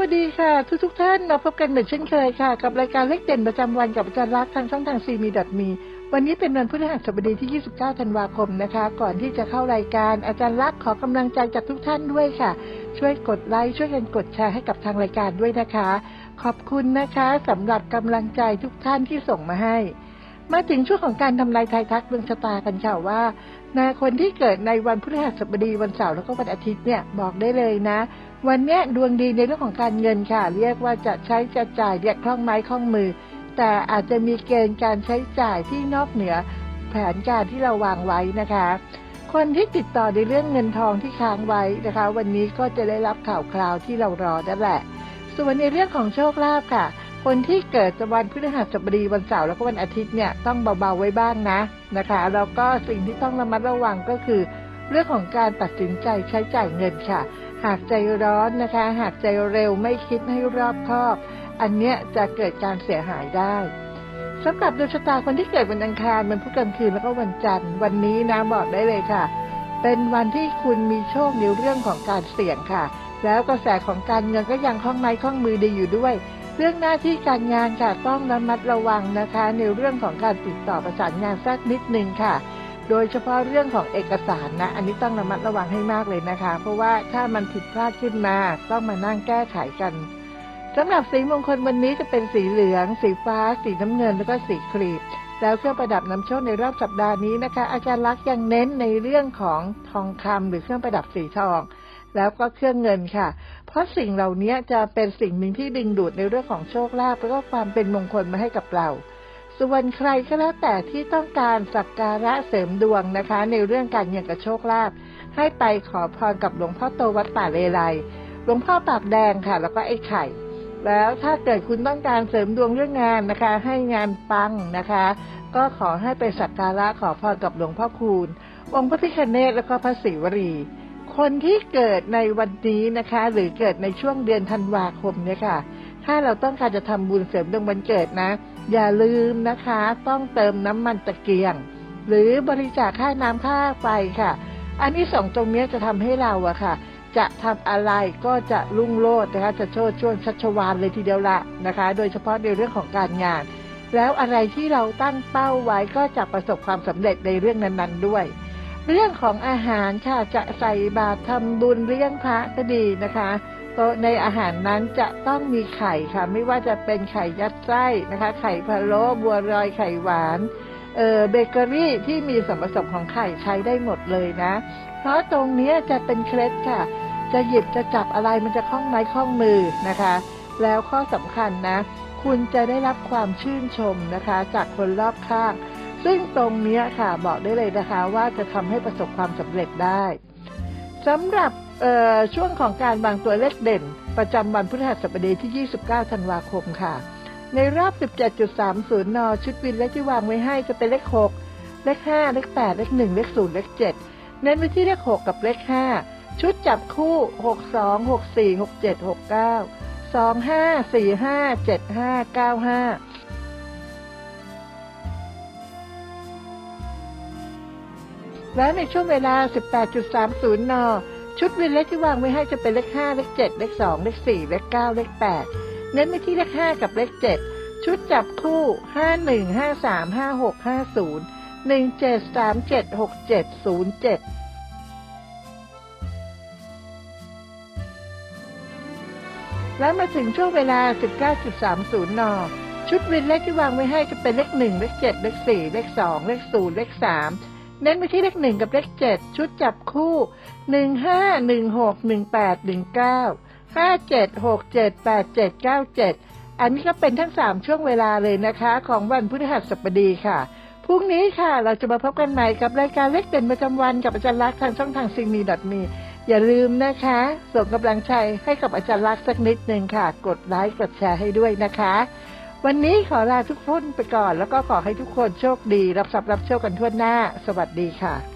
วัสดีค่ะ ทุกทุกท่านมาพบกันเหมือนเช่นเคยค่ะ กับรายการเลขเด่นประจำวันกับอาจารย์รักทางช่องทางซีมีดมีวันนี้เป็นวันพฤหัสบดีที่ 29 ธันวาคมนะคะ ก่อนที่จะเข้ารายการอาจารย์รักขอกำลังใจจากทุกท่านด้วยค่ะ ช่วยกดไลค์ช่วยกันกดแชร์ให้กับทางรายการด้วยนะคะ ขอบคุณนะคะสำหรับกำลังใจทุกท่านที่ส่งมาให้ มาถึงช่วงของการทำนายทายทักดวงชะตากันค่ะว่านาคนที่เกิดในวันพฤหัสบดีวันเสาร์แล้วก็วันอาทิตย์เนี่ยบอกได้เลยนะ วันนี้ดวงดีในเรื่องของการเงินค่ะ เรียกว่าจะใช้จะจ่ายเรียกคล่องไม้คล่องมือ แต่อาจจะมีเกณฑ์การใช้จ่ายที่นอกเหนือ แผนการที่เราวางไว้นะคะ คนที่ติดต่อในเรื่องเงินทองที่ค้างไว้นะคะ วันนี้ก็จะได้รับข่าวคราวที่เรารอนั่นแหละ ส่วนในเรื่องของโชคลาภค่ะ คนที่เกิดวันพฤหัสบดีวันเสาร์แล้วก็วันอาทิตย์เนี่ยต้องเบาๆไว้บ้างนะนะคะแล้วก็สิ่งที่ต้องระมัดระวังก็คือ เรื่องของการตัดสินใจใช้จ่ายเงินค่ะ หากใจร้อนนะคะ หากใจเร็วไม่คิดให้รอบคอบ อันเนี้ยจะเกิดการเสียหายได้สำหรับดวงชะตาคนที่เกิดวันอังคารวันพุธกลางคืนแล้วก็วันจันทร์ วันนี้นะบอกได้เลยค่ะ เป็นวันที่คุณมีโชคในเรื่องของการเสี่ยงค่ะ แล้วกระแสของการเงินก็ยังคล่องไม้คล่องมือดีอยู่ด้วย เรื่องหน้าที่การงานค่ะต้องระมัดระวังนะคะ ในเรื่องของการติดต่อประสานงานสักนิดหนึ่งค่ะ โดยเฉพาะเรื่องของเอกสารนะ อันนี้ต้องระมัดระวังให้มากเลยนะคะ เพราะว่าถ้ามันผิดพลาดขึ้นมาต้องมานั่งแก้ไขกันสำหรับสีมงคลวันนี้จะเป็นสีเหลือง สีฟ้า สีน้ำเงินแล้วก็สีครีมแล้วเครื่องประดับนำโชคในรอบสัปดาห์นี้นะคะ อาจารย์ลักษณ์ยังเน้นในเรื่องของทองคำหรือเครื่องประดับสีทอง แล้วก็เครื่องเงินค่ะ เพราะสิ่งเหล่านี้จะเป็นสิ่งหนึ่งที่ดึงดูดในเรื่องของโชคลาภแล้วก็ความเป็นมงคลมาให้กับเรา ส่วนใครก็แล้วแต่ที่ต้องการสักการะเสริมดวงนะคะ ในเรื่องการเงินกับโชคลาภให้ไปขอพรกับหลวงพ่อโตวัดป่าเลไลหลวงพ่อปากแดงค่ะ แล้วก็ไอ้ไข่ แล้วถ้าเกิดคุณต้องการเสริมดวงเรื่องงานนะคะ ให้งานปังนะคะ ก็ขอให้ไปสักการะขอพรกับหลวงพ่อคูณ องค์พระพิฆเนศแล้วก็พระศิวรี คนที่เกิดในวันนี้นะคะ หรือเกิดในช่วงเดือนธันวาคมเนี่ยค่ะ ถ้าเราต้องการจะทำบุญเสริมดวงวันเกิดนะ อย่าลืมนะคะ ต้องเติมน้ำมันตะเกียง หรือบริจาคค่าน้ำค่าไฟค่ะ อันนี้สองตรงนี้จะทำให้เราอะค่ะ จะทำอะไรก็จะรุ่งโรจน์นะคะ จะโชดช่วงชัชวานเลยทีเดียวละนะคะ โดยเฉพาะในเรื่องของการงาน แล้วอะไรที่เราตั้งเป้าไว้ก็จะประสบความสำเร็จในเรื่องนั้น ๆ ด้วย เรื่องของอาหารค่ะจะใส่บาตรทำบุญเลี้ยงพระก็ดีนะคะโตในอาหารนั้นจะต้องมีไข่ค่ะ ไม่ว่าจะเป็นไข่ยัดไส้นะคะ ไข่พะโล้บัวรอยไข่หวานเออเบเกอรี่ที่มีส่วนผสมของไข่ใช้ได้หมดเลยนะ เพราะตรงนี้จะเป็นเคล็ดค่ะ จะหยิบจะจับอะไรมันจะคล่องไม้คล่องมือนะคะ แล้วข้อสำคัญนะ คุณจะได้รับความชื่นชมนะคะ จากคนรอบข้าง ซึ่งตรงนี้ค่ะบอกได้เลยนะคะว่าจะทำให้ประสบความสำเร็จได้สำหรับช่วงของการวางตัวเลขเด่น ประจำวันพฤหัสบดีที่ 29 ธันวาคมค่ะ ในรอบ 17.30 น ชุดวินเลขที่วางไว้ให้จะเป็นเลข 6 เลข 5 เลข 8 เลข 1 เลข 0 เลข 7 เน้นไปที่เลข 6 กับเลข 5 ชุดจับคู่ 62 64 67 69 25 45 75 95 และในช่วงเวลา 18.30 น ชุดวินเลขที่วางไว้ให้จะเป็นเลข 5 เลข 7 เลข 2 เลข 4 เลข 9 เลข 8 เน้นไปที่เลข 5 กับเลข 7 ชุดจับคู่ 51 53 56 50 17 37 67 07และมาถึงช่วงเวลา 19.30 น ชุดวินเลขที่วางไว้ให้จะเป็นเลข 1 เลข 7 เลข 4 เลข 2 เลข 0 เลข 3 เน้นไปที่เลข1กับเลข7ชุดจับคู่15 16 18 19 57 67 87 97อันนี้ก็เป็นทั้ง3ช่วงเวลาเลยนะคะ ของวันพฤหัสบดีค่ะพรุ่งนี้ค่ะ เราจะมาพบกันใหม่กับรายการเลขเด่นประจำวันกับอาจารย์ลักษณ์ทางช่องทางซิงมีดอทมีอย่าลืมนะคะ ส่งกำลังใจให้กับอาจารย์ลักษณ์สักนิดหนึ่งค่ะ กดไลค์กดแชร์ให้ด้วยนะคะ วันนี้ขอลาทุกคนไปก่อน แล้วก็ขอให้ทุกคนโชคดี รับทรัพย์รับโชคกันทั่วหน้า สวัสดีค่ะ